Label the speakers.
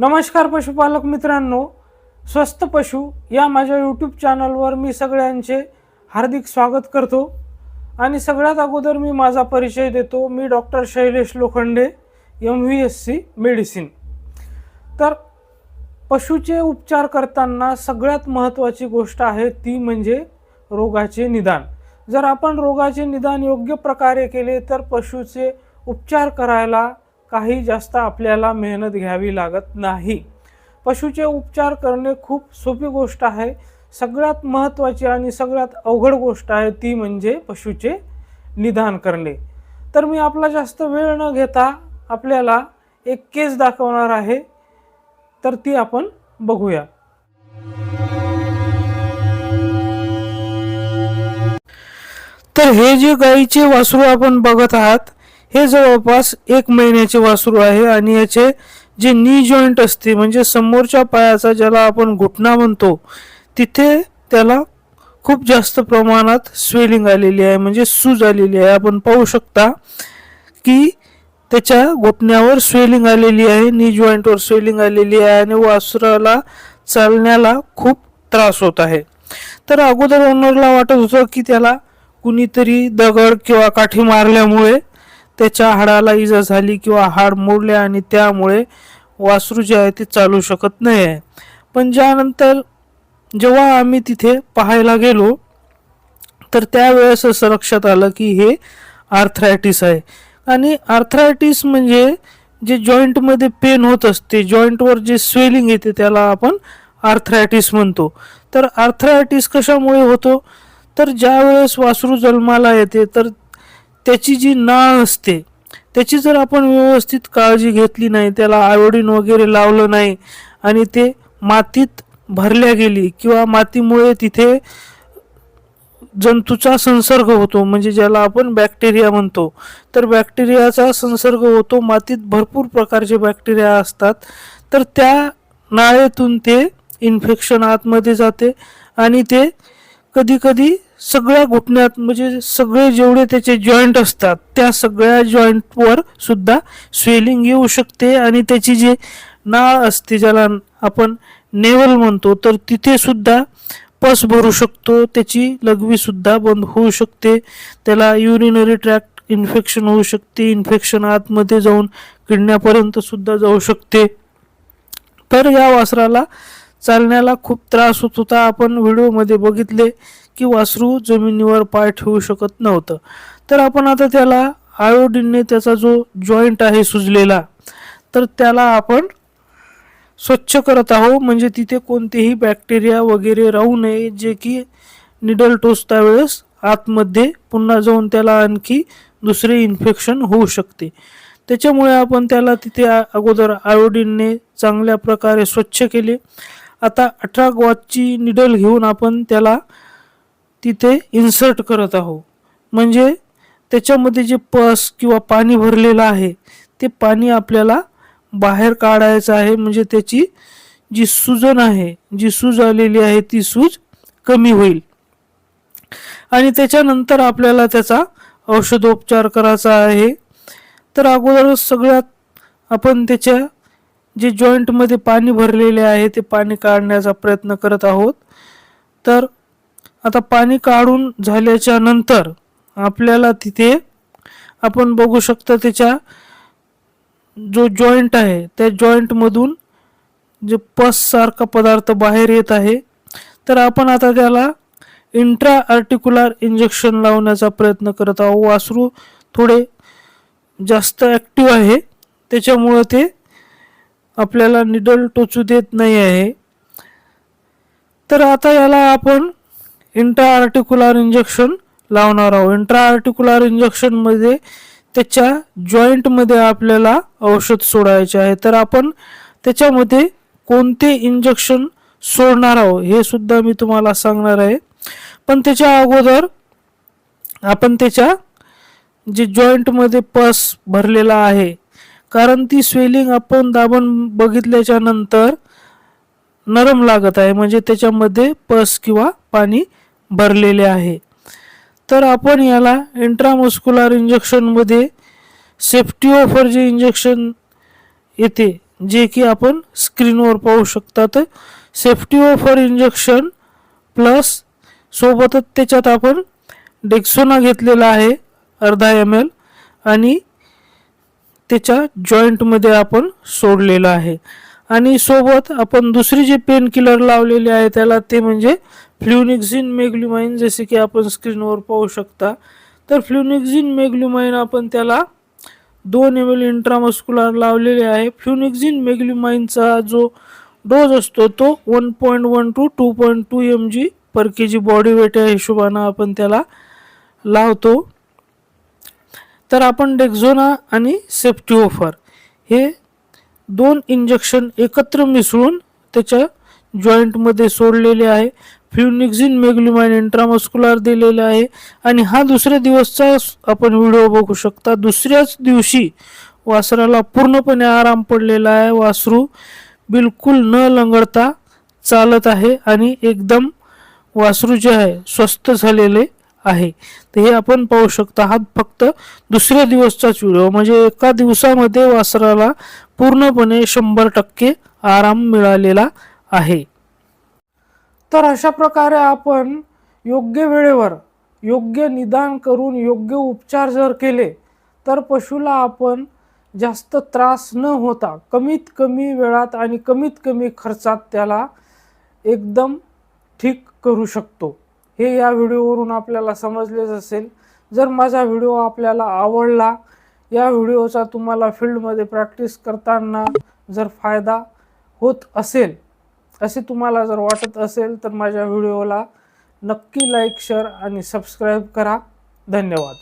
Speaker 1: नमस्कार पशुपालक मित्रांनो स्वस्त पशु या माझ्या यूट्यूब चॅनलवर मी सगळ्यांचे हार्दिक स्वागत करतो. आणि सगळ्यात अगोदर मी माझा परिचय देतो. मी doctor Shailesh Lokhande M V S C medicine तर पशुचे उपचार करताना सगळ्यात महत्त्वाची गोष्ट आहे ती म्हणजे रोगाचे निदान. जर आपण रोगाचे निदान योग्य प्रकारे केले तर पशुचे उपचार करायला काही जास्त आपल्याला मेहनत घ्यावी लागत नाही. पशुचे उपचार करणे खूप सोपी गोष्ट आहे. सगळ्यात महत्त्वाची आणि सगळ्यात अवघड गोष्ट आहे ती म्हणजे पशुचे निदान करणे. तर मी आपला जास्त वेळ न घेता आपल्याला एक केस दाखवणार आहे. तर ती आपण बघूया. तर हे जे गाईचे वासरू आपण बघत आहात हे जवळपास एक महिन्याचे वासरू आहे आणि याचे जे नी जॉईंट असते म्हणजे समोरच्या पायाचा ज्याला आपण घुटणा म्हणतो तिथे त्याला खूप जास्त प्रमाणात स्वेलिंग आलेली आहे म्हणजे सूज आलेली आहे. आपण पाहू शकता की त्याच्या घुटण्यावर स्वेलिंग आलेली आहे नी जॉईंटवर स्वेलिंग आलेली आहे आणि वासराला चालण्याला खूप त्रास होत आहे. तर अगोदर ओनरला वाटत होतं की त्याला कुणीतरी दगड किंवा काठी मारल्यामुळे त्याच्या हाडाला इजा झाली किंवा हाड मोडले आणि त्यामुळे वासरू जे आहे ते चालू शकत नाही आहे. पण ज्यानंतर जेव्हा आम्ही तिथे पाहायला गेलो तर त्यावेळेस असं लक्षात आलं की हे आर्थरायटिस आहे. आणि आर्थरायटिस म्हणजे जे जॉईंटमध्ये पेन होत असते जॉईंटवर जे स्वेलिंग येते त्याला आपण आर्थरायटिस म्हणतो. तर आर्थरायटिस कशामुळे होतो? तर ज्या वेळेस वासरू जन्माला येते तर त्याची जी नाळ असते त्याची जर आपण व्यवस्थित काळजी घेतली नाही त्याला आयोडीन वगैरे लावलं नाही आणि ते मातीत भरल्या गेली किंवा मातीमुळे तिथे जंतूचा संसर्ग होतो म्हणजे ज्याला आपण बॅक्टेरिया म्हणतो तर बॅक्टेरियाचा संसर्ग होतो मातीत भरपूर प्रकारचे बॅक्टेरिया असतात तर त्या नाळेतून ते इन्फेक्शन आतमध्ये जाते आणि ते कधीकधी सगळ्या घुटण्यात म्हणजे सगळे जेवढे त्याचे जॉईंट असतात त्या सगळ्या जॉईंटवर सुद्धा स्वेलिंग येऊ शकते आणि त्याची जी नाळ असते ज्याला आपण नेवल म्हणतो तर तिथे सुद्धा पस भरू शकतो त्याची लघवी सुद्धा बंद होऊ शकते त्याला युरिनरी ट्रॅक्ट इन्फेक्शन होऊ शकते इन्फेक्शन आतमध्ये जाऊन किडण्यापर्यंत सुद्धा जाऊ शकते. तर या वासराला चालण्याला खूप त्रास होत होता. आपण व्हिडिओमध्ये बघितले की वासरू जमिनीवर पाय ठेवू शकत नव्हतं. तर आपण आता त्याला आयोडीनने त्याचा जो जॉईंट आहे सुजलेला तर त्याला आपण स्वच्छ करत आहोत. म्हणजे तिथे कोणतेही बॅक्टेरिया वगैरे राहू नये जे की निडल टोचता वेळेस आतमध्ये पुन्हा जाऊन त्याला आणखी दुसरे इन्फेक्शन होऊ शकते. त्याच्यामुळे आपण त्याला तिथे अगोदर आयोडीनने चांगल्या प्रकारे स्वच्छ केले. आता अठरा वॉटची निडल घेऊन आपण त्याला तिथे इन्सर्ट करत आहोत. म्हणजे त्याच्यामध्ये जे पस किंवा पाणी भरलेलं आहे ते पाणी आपल्याला बाहेर काढायचं आहे. म्हणजे त्याची जी सुजन आहे जी सूज आलेली आहे ती सूज कमी होईल. आणि त्याच्यानंतर आपल्याला त्याचा औषधोपचार करायचा आहे. तर अगोदर सगळ्यात आपण त्याच्या जे जॉईंटमध्ये पाणी भरलेले आहे ते पाणी काढण्याचा प्रयत्न करत आहोत. तर आता पाणी काढून झाल्याच्यानंतर आपल्याला तिथे आपण बघू शकता त्याच्या जो जॉईंट आहे त्या जॉईंटमधून जे पस सारखा पदार्थ बाहेर येत आहे. तर आपण आता त्याला इंट्रा आर्टिक्युलर इंजेक्शन लावण्याचा प्रयत्न करत आहोत. वासरू थोडे जास्त ॲक्टिव्ह आहे. त्याच्यामुळं ते आपल्याला निडल टोचू देत नाही आहे. तर आता याला आपण इंट्रा आर्टिक्युलर इंजेक्शन लावणार आहोत. इंट्रा आर्टिक्युलर इंजेक्शनमध्ये त्याच्या जॉईंटमध्ये आपल्याला औषध सोडायचे आहे. तर आपण त्याच्यामध्ये कोणते इंजेक्शन सोडणार आहोत हे सुद्धा मी तुम्हाला सांगणार आहे. पण त्याच्या अगोदर आपण त्याच्या जे जॉईंटमध्ये पस भरलेला आहे कारण ती स्वेलिंग आपण दाबून बघितल्याच्या नंतर नरम लागत आहे. म्हणजे त्याच्यामध्ये पस किंवा पाणी भरलेले आहे. तर आपण याला इंट्रामस्क्युलर इंजेक्शनमध्ये सेफ्टीओफर जे इंजेक्शन येते जे की आपण स्क्रीनवर पाहू शकतात. सेफ्टीओफर इंजेक्शन प्लस सोबतच त्याच्यात आपण डेक्सोना घेतलेला आहे अर्धा एम एल आणि त्याच्या जॉईंटमध्ये आपण सोडलेलं आहे. आणि सोबत आपण दुसरी जे पेन किलर लावलेले आहे त्याला ते म्हणजे फ्ल्युनिक्झिन मेग्ल्युमाइन जसे की आपण स्क्रीनवर पाहू शकता. तर फ्ल्युनिक्झिन मेग्ल्युमाइन आपण त्याला दोन एम एल इंट्रामस्क्युलर लावलेले आहे. फ्ल्युनिक्झिन मेग्ल्युमाइनचा जो डोज असतो तो one point one to two point two M G per K G body weight या हिशोबानं आपण त्याला लावतो. तर आपण डेक्झोना आणि सेफ्टी हे दोन इंजेक्शन एकत्र मिसळून त्याच्या जॉईंटमध्ये सोडलेले आहे. फ्युनिक्झिन मेग्ल्युमाइन इंट्रामस्क्युलर दिलेला आहे. आणि हा दुसऱ्या दिवसचा आपण व्हिडिओ बघू शकता. दुसऱ्याच दिवशी वासराला पूर्णपणे आराम पडलेला आहे. वासरू बिलकुल न लंगडता चालत आहे आणि एकदम वासरू जे आहे स्वस्थ झालेले आहे. तर हे आपण पाहू शकता हा फक्त दुसऱ्या दिवसचाच व्हिडिओ. म्हणजे एका दिवसामध्ये वासराला पूर्णपणे शंभर टक्के आराम मिळालेला आहे. तर अशा प्रकारे आपण योग्य वेळेवर योग्य निदान करून योग्य उपचार जर केले तर पशुला आपण जास्त त्रास न होता कमीत कमी वेळात आणि कमीत कमी खर्चात त्याला एकदम ठीक करू शकतो. हे या व्हिडिओवरून आपल्याला समजलेच असेल. जर माझा व्हिडिओ आपल्याला आवडला या व्हिडिओचा तुम्हाला फील्डमध्ये प्रॅक्टिस करताना जर फायदा होत असेल असे तुम्हाला जर वाटत असेल तर माझ्या व्हिडिओला नक्की लाईक शेअर आणि सबस्क्राईब करा. धन्यवाद.